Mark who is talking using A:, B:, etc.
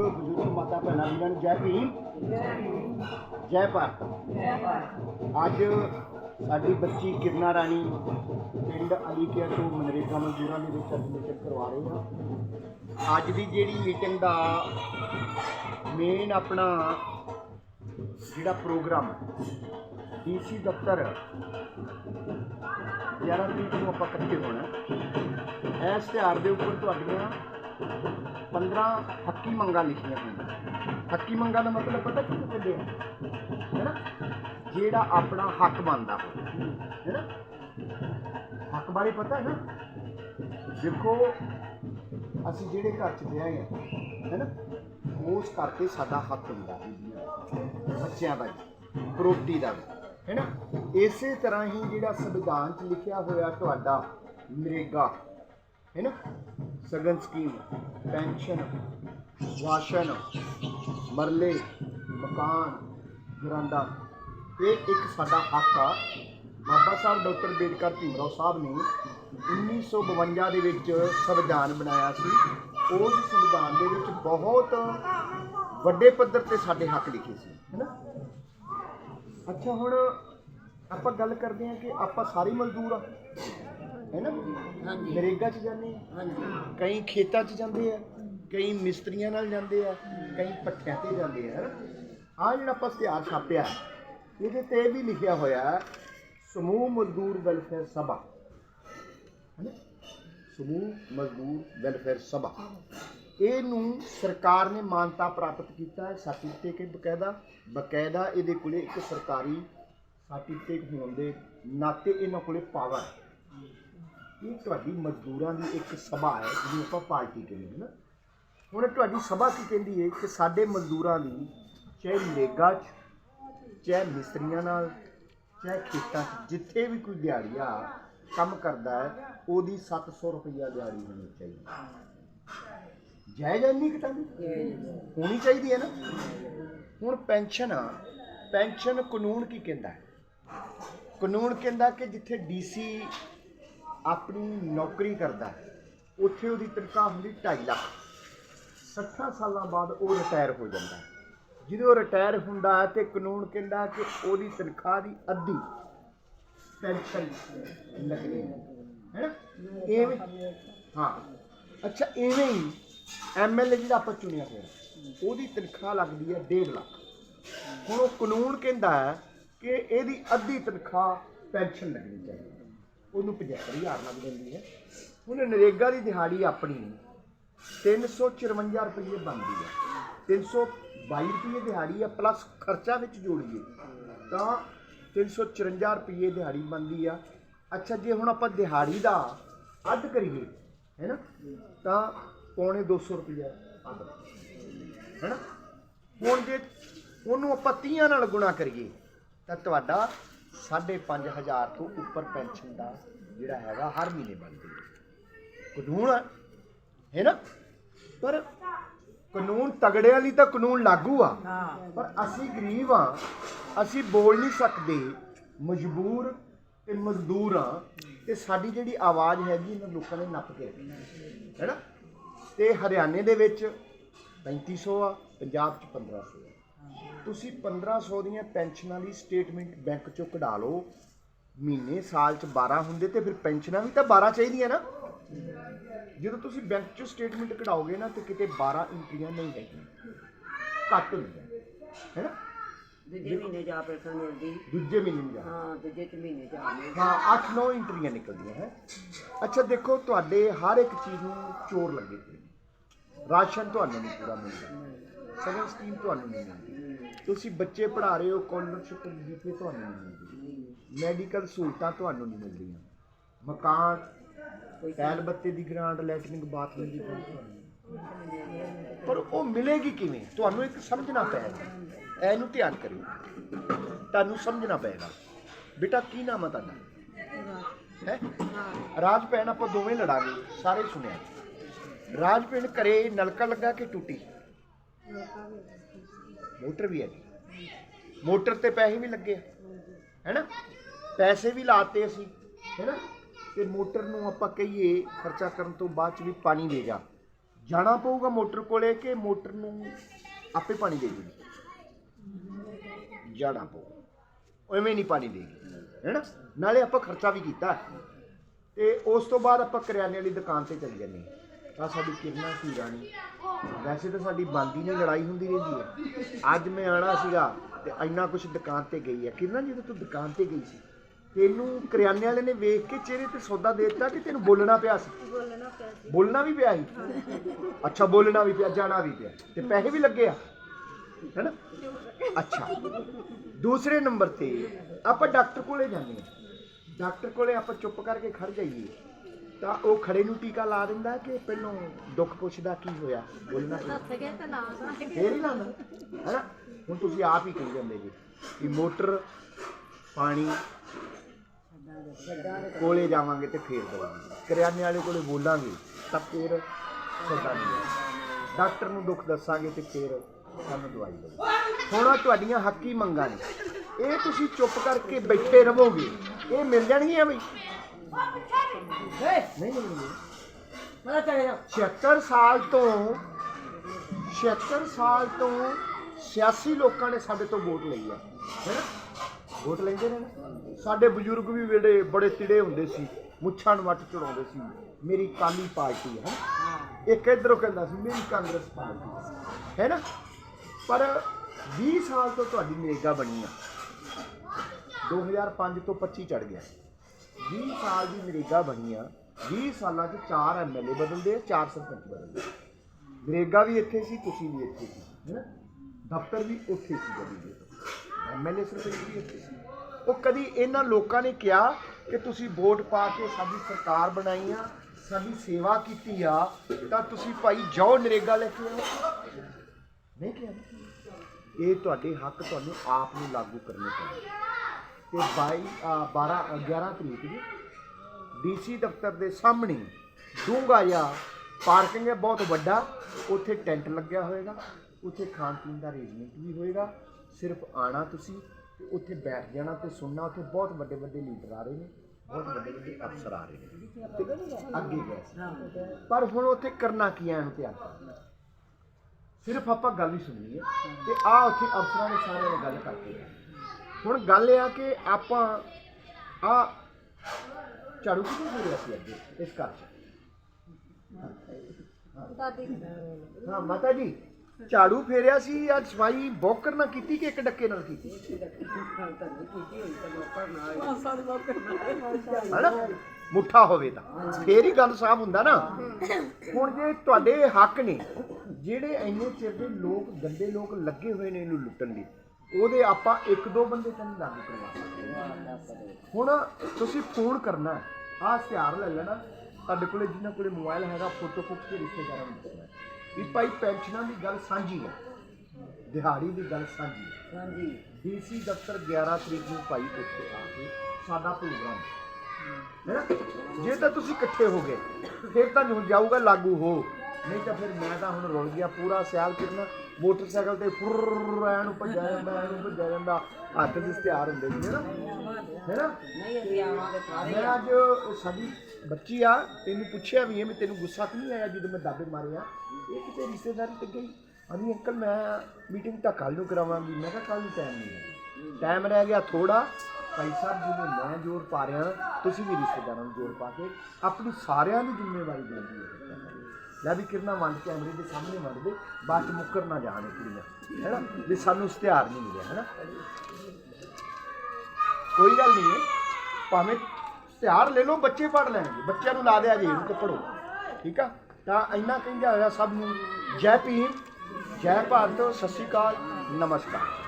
A: ਬਜ਼ੁਰਗ ਮਾਤਾ ਭੈਣਾਂ ਵੀਰਾਂ ਨੂੰ ਜੈ ਭੀਮ। ਜੈ ਭਾਰਤ। ਅੱਜ ਸਾਡੀ ਬੱਚੀ ਕਿਰਨਾ ਰਾਣੀ ਪਿੰਡ ਅਲੀਕੇਅਰ ਤੋਂ ਮਨਰੇਗਾ ਮਜ਼ਦੂਰਾਂ ਦੇ ਵਿੱਚ ਐਡਮਿਸ਼ਨ ਕਰਵਾ ਰਹੇ ਹਾਂ ਅੱਜ ਦੀ ਜਿਹੜੀ ਮੀਟਿੰਗ ਦਾ ਮੇਨ ਆਪਣਾ ਜਿਹੜਾ ਪ੍ਰੋਗਰਾਮ ਡੀਸੀ ਦਫ਼ਤਰ 11 ਤਰੀਕ ਨੂੰ ਆਪਾਂ ਇਕੱਠੇ ਹੋਣਾ। ਇਸ ਤਿਉਹਾਰ ਦੇ ਉੱਪਰ ਤੁਹਾਡੀਆਂ 15 ਹੱਕੀ ਮੰਗਾਂ ਲਿਖੀਆਂ ਹੋਈਆਂ। ਹੱਕੀ ਮੰਗਾਂ ਦਾ ਮਤਲਬ ਪਤਾ ਕੀ ਕਹਿੰਦੇ ਆ ਹੈਨਾ ਜਿਹੜਾ ਆਪਣਾ ਹੱਕ ਬਣਦਾ ਹੋਵੇ। ਹੈਨਾ ਹੱਕ ਬਾਰੇ ਪਤਾ ਹੈ ਨਾ? ਦੇਖੋ, ਅਸੀਂ ਜਿਹੜੇ ਘਰ 'ਚ ਵਿਆਹੇ ਆ ਹੈਨਾ ਉਸ ਕਰਕੇ ਸਾਡਾ ਹੱਕ ਹੁੰਦਾ ਹੈ ਬੱਚਿਆਂ ਦਾ ਵੀ ਪ੍ਰੋਪਰਟੀ ਦਾ ਵੀ। ਹੈਨਾ ਇਸੇ ਤਰ੍ਹਾਂ ਹੀ ਜਿਹੜਾ ਸੰਵਿਧਾਨ 'ਚ ਲਿਖਿਆ ਹੋਇਆ ਤੁਹਾਡਾ ਨਰੇਗਾ ਹੈਨਾ ਸਗਨ ਸਕੀਮ ਪੈਨਸ਼ਨ ਰਾਸ਼ਨ ਮਰਲੇ ਮਕਾਨ ਗਰਾਂਡਾ ਇਹ ਇੱਕ ਸਾਡਾ ਹੱਕ ਆ ਬਾਬਾ ਸਾਹਿਬ ਡਾਕਟਰ ਬੇਦਕਰ ਭੀਮਰਾਓ ਸਾਹਿਬ ਨੇ 1952 ਦੇ ਵਿੱਚ ਸੰਵਿਧਾਨ ਬਣਾਇਆ ਸੀ ਉਸ ਸੰਵਿਧਾਨ ਦੇ ਵਿੱਚ ਬਹੁਤ ਵੱਡੇ ਪੱਧਰ ਤੇ ਸਾਡੇ ਹੱਕ ਲਿਖੇ ਸੀ ਹੈਨਾ ਅੱਛਾ ਹੁਣ ਆਪਾਂ ਗੱਲ ਕਰਦੇ ਹਾਂ ਕਿ ਆਪਾਂ ਸਾਰੇ ਮਜ਼ਦੂਰ ਆ ਹੈਨਾ ਨਰੇਗਾ 'ਚ ਜਾਂਦੇ ਆ। ਕਈ ਖੇਤਾਂ 'ਚ ਜਾਂਦੇ ਆ ਕਈ ਮਿਸਤਰੀਆਂ ਨਾਲ ਜਾਂਦੇ ਆ ਕਈ ਪੱਠਿਆਂ ਤੇ ਜਾਂਦੇ ਆ ਆ ਜਿਹੜਾ ਆਪਾਂ ਇਸ਼ਤਿਹਾਰ ਛਾਪਿਆ ਇਹਦੇ ਤੇ ਵੀ ਲਿਖਿਆ ਹੋਇਆ ਹੈ, ਸਮੂਹ ਮਜ਼ਦੂਰ ਵੈਲਫੇਅਰ ਸਭਾ। ਹੈਨਾ? ਸਮੂਹ ਮਜ਼ਦੂਰ ਵੈਲਫੇਅਰ ਸਭਾ। ਇਹਨੂੰ ਸਰਕਾਰ ਨੇ ਮਾਨਤਾ ਪ੍ਰਾਪਤ ਕੀਤਾ ਹੈ ਸਰਟੀਫਿਕੇਟ ਬਕਾਇਦਾ। ਬਕਾਇਦਾ ਇਹਦੇ ਕੋਲੇ ਇੱਕ ਸਰਕਾਰੀ ਸਰਟੀਫਿਕੇਟ ਹੋਣ ਦੇ ਨਾਤੇ ਇਹਨਾਂ ਕੋਲੇ ਪਾਵਰ ਹੈ। ਇਹ ਤੁਹਾਡੀ ਮਜ਼ਦੂਰਾਂ ਦੀ ਇੱਕ ਸਭਾ ਹੈ, ਜਿਹਨੂੰ ਆਪਾਂ ਪਾਰਟੀ ਕਹਿੰਦੇ ਹਾਂ ਨਾ। ਹੁਣ ਤੁਹਾਡੀ ਸਭਾ ਕੀ ਕਹਿੰਦੀ ਹੈ ਕਿ ਸਾਡੇ ਮਜ਼ਦੂਰਾਂ ਦੀ ਚਾਹੇ ਨੇਗਾ 'ਚ, ਚਾਹੇ ਮਿਸਤਰੀਆਂ ਨਾਲ, ਚਾਹੇ ਖੇਤਾਂ 'ਚ, ਜਿੱਥੇ ਵੀ ਕੋਈ ਦਿਹਾੜੀਆ ਕੰਮ ਕਰਦਾ ਹੈ, ਉਹਦੀ 700 ਰੁਪਈਆ ਦਿਹਾੜੀ ਹੋਣੀ ਚਾਹੀਦੀ ਜਾਇਜ਼ ਹੈ ਨਹੀਂ ਕਿਤਾ ਹੋਣੀ ਚਾਹੀਦੀ ਹੈ ਨਾ? ਹੁਣ ਪੈਨਸ਼ਨ ਆ, ਪੈਨਸ਼ਨ ਕਾਨੂੰਨ ਕੀ ਕਹਿੰਦਾ ਹੈ? ਕਾਨੂੰਨ ਕਹਿੰਦਾ ਕਿ ਜਿੱਥੇ ਡੀਸੀ ਆਪਣੀ ਨੌਕਰੀ ਕਰਦਾ ਉੱਥੇ ਉਹਦੀ ਤਨਖਾਹ ਹੁੰਦੀ 2.5 ਲੱਖ। 60 ਸਾਲਾਂ ਬਾਅਦ ਉਹ ਰਿਟਾਇਰ ਹੋ ਜਾਂਦਾ ਹੈ। ਜਦੋਂ ਰਿਟਾਇਰ ਹੁੰਦਾ ਹੈ ਤੇ ਕਾਨੂੰਨ ਕਹਿੰਦਾ ਕਿ ਉਹਦੀ ਤਨਖਾਹ ਦੀ ਅੱਧੀ ਪੈਨਸ਼ਨ ਲੱਗਣੀ ਹੈ। ਹੈਨਾ ਐਵੇਂ ਹਾਂ। ਅੱਛਾ, ਐਵੇਂ ਹੀ ਐਮਐਲਏ ਜਿਹੜਾ ਆਪਾਂ ਚੁਣਿਆ ਹੋਇਆ, ਉਹਦੀ ਤਨਖਾਹ ਲੱਗਦੀ ਹੈ 1.5 ਲੱਖ। ਹੁਣ ਉਹ ਕਾਨੂੰਨ ਕਹਿੰਦਾ ਹੈ ਕਿ ਇਹਦੀ ਅੱਧੀ ਤਨਖਾਹ ਪੈਨਸ਼ਨ ਲੱਗਣੀ ਚਾਹੀਦੀ ਉਹਨੂੰ 75000 ਲੱਗ ਜਾਂਦੀ ਹੈ। ਹੁਣ ਨਰੇਗਾ ਦੀ ਦਿਹਾੜੀ ਆਪਣੀ 354 ਰੁਪਏ ਬਣਦੀ ਹੈ। 322 ਰੁਪਏ ਦਿਹਾੜੀ ਆ ਪਲੱਸ ਖਰਚਾ ਵਿੱਚ ਜੋੜੀਏ। ਤਾਂ 354 ਰੁਪਏ ਦਿਹਾੜੀ ਬਣਦੀ ਆ। ਅੱਛਾ, ਜੇ ਹੁਣ ਆਪਾਂ ਦਿਹਾੜੀ ਦਾ ਅੱਧ ਕਰੀਏ ਹੈਨਾ ਤਾਂ ਪੌਣੇ 200 ਰੁਪਏ ਹੈਨਾ ਹੁਣ ਜੇ ਉਹਨੂੰ ਆਪਾਂ 30 ਨਾਲ ਗੁਣਾ ਕਰੀਏ, ਤਾਂ ਤੁਹਾਡਾ 5500 ਤੋਂ ਉੱਪਰ ਪੈਨਸ਼ਨ ਦਾ ਜਿਹੜਾ ਹੈਗਾ ਹਰ ਮਹੀਨੇ ਬਣਦੀ ਹੈ। ਕਾਨੂੰਨ ਹੈ ਹੈ ਨਾ? ਪਰ ਕਾਨੂੰਨ ਤਗੜਿਆਂ ਲਈ ਤਾਂ ਕਾਨੂੰਨ ਲਾਗੂ ਆ। ਪਰ ਅਸੀਂ ਗਰੀਬ ਆ ਅਸੀਂ ਬੋਲ ਨਹੀਂ ਸਕਦੇ ਮਜਬੂਰ ਤੇ ਮਜ਼ਦੂਰ ਆ ਤੇ ਸਾਡੀ ਜਿਹੜੀ ਆਵਾਜ਼ ਹੈਗੀ ਇਹਨਾਂ ਲੋਕਾਂ ਨੇ ਨੱਪ ਕੇ ਰੱਖੀ ਹੈ ਨਾ? ਤੇ ਹਰਿਆਣੇ ਦੇ ਵਿੱਚ 3500 ਆ ਪੰਜਾਬ 'ਚ 1500 ਆ। ਤੁਸੀਂ 1500 ਦੀਆਂ ਪੈਨਸ਼ਨਾਂ ਦੀ ਸਟੇਟਮੈਂਟ ਬੈਂਕ 'ਚੋਂ ਕਢਾ ਲਓ। ਮਹੀਨੇ ਸਾਲ 'ਚ 12 ਹੁੰਦੇ ਤੇ ਫਿਰ ਪੈਨਸ਼ਨਾਂ ਵੀ ਤਾਂ 12 ਚਾਹੀਦੀਆਂ ਨਾ। ਜਦੋਂ ਤੁਸੀਂ ਬੈਂਕ 'ਚੋਂ ਸਟੇਟਮੈਂਟ ਕਢਾਓਗੇ ਨਾ ਤੇ ਕਿਤੇ 12 ਐਂਟਰੀਆਂ ਨਹੀਂ ਹੈਗੀਆਂ। ਘੱਟ ਹੁੰਦੀਆਂ ਹੈ ਨਾ?
B: ਦੂਜੇ ਮਹੀਨੇ ਜਾ ਪੈਸਾ ਮਿਲਦੀ।
A: ਦੂਜੇ ਮਹੀਨੇ ਜਾ।
B: ਹਾਂ ਦੂਜੇ ਚ ਮਹੀਨੇ ਜਾ
A: ਹਾਂ 8-9 ਐਂਟਰੀਆਂ ਨਿਕਲਦੀਆਂ ਹੈ। ਅੱਛਾ ਦੇਖੋ ਤੁਹਾਡੇ ਹਰ ਇੱਕ ਚੀਜ਼ ਨੂੰ ਚੋਰ ਲੱਗੇ। ਰਾਸ਼ਨ ਤੁਹਾਨੂੰ ਨਹੀਂ ਪੂਰਾ ਮਿਲਦਾ। ਸਗਨ ਸਕੀਮ ਤੁਹਾਨੂੰ ਨਹੀਂ ਮਿਲਦੀ। ਤੁਸੀਂ ਬੱਚੇ ਪੜ੍ਹਾ ਰਹੇ ਹੋ ਸਕਾਲਰਸ਼ਿਪ ਦਿੱਤੀ ਤੁਹਾਨੂੰ ਨਹੀਂ ਮਿਲਦੀ। ਮੈਡੀਕਲ ਸਹੂਲਤਾਂ ਤੁਹਾਨੂੰ ਨਹੀਂ ਮਿਲਦੀਆਂ। ਮਕਾਨ ਟੈਲ ਬੱਤੇ ਦੀ ਗ੍ਰਾਂਟ ਲੈਟਰਿੰਗ ਬਾਥਰੂਮ ਦੀ grant ਪਰ ਉਹ ਮਿਲੇਗੀ ਕਿਵੇਂ? ਤੁਹਾਨੂੰ ਇੱਕ ਸਮਝਣਾ ਪਏਗਾ। ਇਹਨੂੰ ਧਿਆਨ ਕਰਿਓ। ਤੁਹਾਨੂੰ ਸਮਝਣਾ ਪਏਗਾ। ਬੇਟਾ, ਕੀ ਨਾਮ ਹੈ ਤੁਹਾਡਾ? ਹੈ? ਰਾਜ ਭੈਣ ਆਪਾਂ ਦੋਵੇਂ ਲੜਾਂਗੇ। ਸਾਰੇ ਸੁਣਿਆ। ਰਾਜ ਭੈਣ ਘਰੇ ਨਲਕਾ ਲੱਗਾ ਕਿ ਟੁੱਟੀ? ਮੋਟਰ ਵੀ ਹੈ ਮੋਟਰ ਤੇ ਪੈਸੇ ਵੀ ਲੱਗੇ ਹੈਨਾ? ਪੈਸੇ ਵੀ ਲਾਤੇ ਅਸੀਂ, ਹੈਨਾ? ਤੇ ਮੋਟਰ ਨੂੰ ਆਪਾਂ ਕਹੀਏ, ਖਰਚਾ ਕਰਨ ਤੋਂ ਬਾਅਦ ਚ ਵੀ ਪਾਣੀ ਦੇ ਜਾ। ਜਾਣਾ ਪਊਗਾ ਮੋਟਰ ਕੋਲੇ ਕਿ ਮੋਟਰ ਨੂੰ ਆਪੇ ਪਾਣੀ ਦੇ ਦੇਗੀ ਜਾਣਾ ਪਊ ਐਵੇਂ ਨਹੀਂ ਪਾਣੀ ਦੇਗੀ, ਹੈਨਾ? ਨਾਲੇ ਆਪਾਂ ਖਰਚਾ ਵੀ ਕੀਤਾ। ਤੇ ਉਸ ਤੋਂ ਬਾਅਦ ਆਪਾਂ ਕਰਿਆਨੇ ਵਾਲੀ ਦੁਕਾਨ ਤੇ ਚਲੇ ਜਾਂਦੇ ਹਾਂ। ਆ ਸਾਡੀ ਕਿਰਨਾ ਕੀ ਰਾਣੀ? ਵੈਸੇ ਤਾਂ ਸਾਡੀ ਬੰਦੀ ਨਹੀਂ ਲੜਾਈ ਹੁੰਦੀ ਰਹਿੰਦੀ ਹੈ ਅੱਜ ਮੈਂ ਆਣਾ ਸੀਗਾ ਤੇ ਇੰਨਾ ਕੁਝ ਦੁਕਾਨ ਤੇ ਗਈ ਹੈ। ਕਿਰਨਾ ਜਦੋਂ ਤੂੰ ਦੁਕਾਨ ਤੇ ਗਈ ਸੀ ਤੈਨੂੰ ਕਰਿਆਨੇ ਵਾਲੇ ਨੇ ਵੇਖ ਕੇ ਚਿਹਰੇ ਤੇ ਸੌਦਾ ਦੇ ਦਿੱਤਾ ਕਿ ਤੈਨੂੰ ਬੋਲਣਾ ਪਿਆ ਸੀ?
B: ਬੋਲਣਾ ਪਿਆ ਸੀ।
A: ਬੋਲਣਾ ਵੀ ਪਿਆ ਸੀ? ਅੱਛਾ ਬੋਲਣਾ ਵੀ ਪਿਆ ਜਾਣਾ ਵੀ ਪਿਆ। ਤੇ ਪੈਸੇ ਵੀ ਲੱਗੇ ਆ? ਹੈਨਾ? ਅੱਛਾ। ਦੂਸਰੇ ਨੰਬਰ ਤੇ ਆਪਾਂ ਡਾਕਟਰ ਕੋਲੇ ਜਾਂਦੇ ਹਾਂ। ਡਾਕਟਰ ਕੋਲੇ ਆਪਾਂ ਚੁੱਪ ਕਰਕੇ ਖੜ ਜਾਈਏ। ਤਾਂ ਉਹ ਖੜੇ ਨੂੰ ਟੀਕਾ ਲਾ ਦਿੰਦਾ ਕਿ ਪਹਿਲੋਂ ਦੁੱਖ ਪੁੱਛਦਾ ਕੀ ਹੋਇਆ? ਬੋਲਣਾ ਪਿਆ
C: ਸਕੇ ਤਾਂ ਨਾ
A: ਫੇਰ ਹੀ ਲਾਉਂਦਾ ਹੈਨਾ? ਹੁਣ ਤੁਸੀਂ ਆਪ ਹੀ ਕਹੀ ਜਾਂਦੇ ਜੀ ਕਿ ਮੋਟਰ ਪਾਣੀ ਕੋਲੇ ਜਾਵਾਂਗੇ ਤੇ ਫੇਰ ਦਵਾਂਗੇ। ਕਰਿਆਨੇ ਵਾਲੇ ਕੋਲੇ ਬੋਲਾਂਗੇ ਤਾਂ ਫੇਰ ਸਦਾ ਨਹੀਂ। ਡਾਕਟਰ ਨੂੰ ਦੁੱਖ ਦੱਸਾਂਗੇ ਤੇ ਫੇਰ ਸਾਨੂੰ ਦਵਾਈ ਦੇਵੇ ਹੁਣ ਤੁਹਾਡੀਆਂ ਹੱਕੀ ਮੰਗਾਂ ਨੇ। ਇਹ ਤੁਸੀਂ ਚੁੱਪ ਕਰਕੇ ਬੈਠੇ ਰਹੋਗੇ। ਇਹ ਮਿਲ ਜਾਣਗੀਆਂ ਬਈ। ਨਹੀਂ ਨਹੀਂ ਨਹੀਂ।
B: ਮੈਂ ਚਲੇ ਜਾ
A: 76 ਸਾਲ ਤੋਂ 76 ਸਾਲ ਤੋਂ 86 ਲੋਕਾਂ ਨੇ ਸਾਡੇ ਤੋਂ ਵੋਟ ਲਈ ਆ। ਹੈਨਾ ਵੋਟ ਲੈਂਦੇ ਨੇ ਨਾ। ਸਾਡੇ ਬਜ਼ੁਰਗ ਵੀ ਵੇਲੇ ਬੜੇ ਤਿੜੇ ਹੁੰਦੇ ਸੀ ਮੁੱਛਾਂ ਨੂੰ ਵੱਟ ਚੜਾਉਂਦੇ ਸੀ। ਮੇਰੀ ਕਾਲੀ ਪਾਰਟੀ ਹੈ ਇੱਕ ਇਧਰੋਂ ਕਹਿੰਦਾ ਸੀ ਮੇਰੀ ਕਾਂਗਰਸ ਪਾਰਟੀ। ਹੈ ਨਾ? ਪਰ 20 ਸਾਲ ਤੋਂ ਤੁਹਾਡੀ ਨਰੇਗਾ ਬਣੀ ਆ। 2005 ਤੋਂ 25 ਚੜ ਗਿਆ। 20 ਸਾਲ ਦੀ ਨਰੇਗਾ ਬਣੀ ਆ 20 ਸਾਲਾਂ 'ਚ 4 ਐਮਐਲਏ ਬਦਲਦੇ ਆ 4 ਸਰਪੰਚ ਬਦਲਦੇ ਆ। ਨਰੇਗਾ ਵੀ ਇੱਥੇ ਸੀ, ਤੁਸੀਂ ਵੀ ਇੱਥੇ ਸੀ, ਹੈਨਾ? ਦਫ਼ਤਰ ਵੀ ਉੱਥੇ ਸੀ ਜਦੀ ਦੇ ਐਮਐਲਏ ਸਰਪੰਚ ਵੀ ਇੱਥੇ ਸੀ। ਉਹ ਕਦੀ ਇਹਨਾਂ ਲੋਕਾਂ ਨੇ ਕਿਹਾ ਕਿ ਤੁਸੀਂ ਵੋਟ ਪਾ ਕੇ ਸਾਡੀ ਸਰਕਾਰ ਬਣਾਈ ਆ, ਸਾਡੀ ਸੇਵਾ ਕੀਤੀ ਆ, ਤਾਂ ਤੁਸੀਂ ਭਾਈ ਜਾਓ ਨਰੇਗਾ ਲੈ ਕੇ ਆਓ। ਨਹੀਂ ਕਿਹਾ। ਇਹ ਤੁਹਾਡੇ ਹੱਕ ਤੁਹਾਨੂੰ ਆਪ ਨੂੰ ਲਾਗੂ ਕਰਨੇ ਪੈਣੇ ਤੇ 22 ਅ, 12 11 ਤਰੀਕ ਨੂੰ ਡੀਸੀ ਦਫ਼ਤਰ ਦੇ ਸਾਹਮਣੇ ਡੂੰਘਾ ਜਿਹਾ ਪਾਰਕਿੰਗ ਹੈ ਬਹੁਤ ਵੱਡਾ। ਉੱਥੇ ਟੈਂਟ ਲੱਗਿਆ ਹੋਏਗਾ ਉੱਥੇ ਖਾਣ ਪੀਣ ਦਾ ਅਰੇਂਜਮੈਂਟ ਵੀ ਹੋਏਗਾ। ਸਿਰਫ ਆਣਾ ਤੁਸੀਂ ਤੇ ਉੱਥੇ ਬੈਠ ਜਾਣਾ ਤੇ ਸੁਣਨਾ ਉੱਥੇ ਬਹੁਤ ਵੱਡੇ ਵੱਡੇ ਲੀਡਰ ਆ ਰਹੇ ਨੇ ਬਹੁਤ ਵੱਡੇ ਵੱਡੇ ਅਫਸਰ ਆ ਰਹੇ ਨੇ ਤੇ ਅੱਗੇ ਗਏ ਪਰ ਹੁਣ ਉੱਥੇ ਕਰਨਾ ਕੀ ਹੈ ਇਹਨੂੰ ਤਿਆਰ ਸਿਰਫ ਆਪਾਂ ਗੱਲ ਹੀ ਸੁਣਨੀ ਹੈ ਤੇ ਆ ਉੱਥੇ ਅਫਸਰਾਂ ਨੇ ਸਾਰਿਆਂ ਨੇ ਗੱਲ ਕਰਕੇ ਗਏ। ਹੁਣ ਗੱਲ ਇਹ ਆ ਕਿ ਆਪਾਂ ਆ ਝਾੜੂ ਕਿਉਂ ਹੋ ਰਿਹਾ ਸੀ ਅੱਗੇ ਇਸ ਘਰ 'ਚ?
C: ਦਾਦੀ
A: ਹਾਂ ਮਾਤਾ ਜੀ ਝਾੜੂ ਫੇਰਿਆ ਸੀ ਅੱਜ ਸਫ਼ਾਈ ਬੋਕਰ ਨਾਲ ਕੀਤੀ ਕਿ ਇੱਕ ਡੱਕੇ ਨਾਲ ਕੀਤੀ? ਮੁੱਠਾ ਹੋਵੇ ਤਾਂ। ਫੇਰ ਹੀ ਗੱਲ ਸਾਫ਼ ਹੁੰਦਾ ਨਾ। ਹੁਣ ਜੇ ਤੁਹਾਡੇ ਹੱਕ ਨੇ ਜਿਹੜੇ ਇੰਨੇ ਚਿਰ ਦੇ ਲੋਕ ਗੰਦੇ ਲੋਕ ਲੱਗੇ ਹੋਏ ਨੇ ਇਹਨੂੰ ਲੁੱਟਣ ਲਈ ਉਹਦੇ ਆਪਾਂ ਇੱਕ ਦੋ ਬੰਦੇ ਤਾਂ ਨਹੀਂ ਲਾਗੂ ਕਰਵਾ ਸਕਦੇ। ਹੁਣ ਤੁਸੀਂ ਫੋਨ ਕਰਨਾ ਆਹ ਹਥਿਆਰ ਲੈ ਲੈਣਾ ਤੁਹਾਡੇ ਕੋਲੇ ਜਿਨ੍ਹਾਂ ਕੋਲੇ ਮੋਬਾਈਲ ਹੈਗਾ ਫੋਟੋ ਖਿੱਚ ਕੇ ਰਿਸ਼ਤੇਦਾਰਾਂ ਨੂੰ ਦੱਸਣਾ ਵੀ ਭਾਈ ਪੈਨਸ਼ਨਾਂ ਦੀ ਗੱਲ ਸਾਂਝੀ ਹੈ ਦਿਹਾੜੀ ਦੀ ਗੱਲ ਸਾਂਝੀ ਹੈ।
B: ਹਾਂਜੀ।
A: ਡੀਸੀ ਦਫ਼ਤਰ 11 ਤਰੀਕ ਨੂੰ ਭਾਈ ਉੱਥੇ ਆ ਕੇ ਸਾਡਾ ਪ੍ਰੋਗਰਾਮ ਹੈ। ਜੇ ਤਾਂ ਤੁਸੀਂ ਇਕੱਠੇ ਹੋ ਗਏ ਫਿਰ ਤਾਂ ਹੁਣ ਜਾਊਗਾ ਲਾਗੂ ਹੋ। ਨਹੀਂ ਤਾਂ ਫਿਰ ਮੈਂ ਤਾਂ ਹੁਣ ਰੁਲ ਗਿਆ ਪੂਰਾ ਸਿਆਲ ਕਿਰਨਾ ਮੋਟਰਸਾਈਕਲ ਤੇ ਫੁਰ ਐਨ ਨੂੰ ਭੱਜਿਆ ਜਾਂਦਾ, ਐਨ ਭੱਜਿਆ ਜਾਂਦਾ। ਹੱਥ 'ਚ ਇਸ਼ਤਿਹਾਰ ਹੁੰਦੇ ਸੀ ਹੈ ਨਾ ਹੈ ਨਾ
B: ਨਹੀਂ ਅਸੀਂ ਆਵਾਂਗੇ ਸਾਰੇ
A: ਮੈਂ ਅੱਜ ਉਹ ਸਾਡੀ ਬੱਚੀ ਆ, ਤੈਨੂੰ ਪੁੱਛਿਆ ਵੀ ਇਹ ਮੈਂ ਤੈਨੂੰ ਗੁੱਸਾ ਤਾਂ ਨਹੀਂ ਆਇਆ ਜਦੋਂ ਮੈਂ ਦਾਬੇ ਮਾਰਿਆ ਇਹ ਕਿਤੇ ਰਿਸ਼ਤੇਦਾਰੀ ਤੇ ਗਈ। ਅਨੀ ਅੰਕਲ, ਮੈਂ ਮੀਟਿੰਗ ਤਾਂ ਕੱਲ ਨੂੰ ਕਰਾਵਾਂਗੀ। ਮੈਂ ਕਿਹਾ ਕੱਲ ਨੂੰ ਟਾਈਮ ਨਹੀਂ ਹੈ। ਟਾਈਮ ਰਹਿ ਗਿਆ ਥੋੜਾ ਭਾਈ ਸਾਹਿਬ ਜੀ ਨੂੰ ਮੈਂ ਜ਼ੋਰ ਪਾ ਰਿਹਾ। ਤੁਸੀਂ ਵੀ ਰਿਸ਼ਤੇਦਾਰਾਂ ਨੂੰ ਜ਼ੋਰ ਪਾ ਕੇ ਆਪਣੀ ਸਾਰਿਆਂ ਦੀ ਜ਼ਿੰਮੇਵਾਰੀ ਲੈਂਦੀ ਹੈ। ਲੈ ਵੀ ਕਿਰਨਾ ਵੰਡ ਕੈਮਰੇ ਦੇ ਸਾਹਮਣੇ ਵੰਡ ਦੇ ਬਾਅਦ ਚ ਮੁੱਕਰ ਨਾ ਜਾਣੇ ਕੁੜੀਆਂ ਹੈਨਾ? ਵੀ ਸਾਨੂੰ ਇਸ਼ਤਿਹਾਰ ਨਹੀਂ ਮਿਲਿਆ, ਹੈਨਾ? ਕੋਈ ਗੱਲ ਨਹੀਂ ਹੈ, ਭਾਵੇਂ ਇਸ਼ਤਿਹਾਰ ਲੈ ਲਓ, ਬੱਚੇ ਪੜ ਲੈਣਗੇ, ਬੱਚਿਆਂ ਨੂੰ ਲਾ ਦਿਆ ਜੇ, ਇਹਨੂੰ ਤੇ ਪੜੋ ਠੀਕ ਆ? ਤਾਂ ਇੰਨਾ ਕਹਿੰਦਾ ਹੋਇਆ ਸਭ ਨੂੰ, ਜੈ ਭੀਮ, ਜੈ ਭਾਰਤ, ਸਤਿ ਸ਼੍ਰੀ ਅਕਾਲ, ਨਮਸਕਾਰ।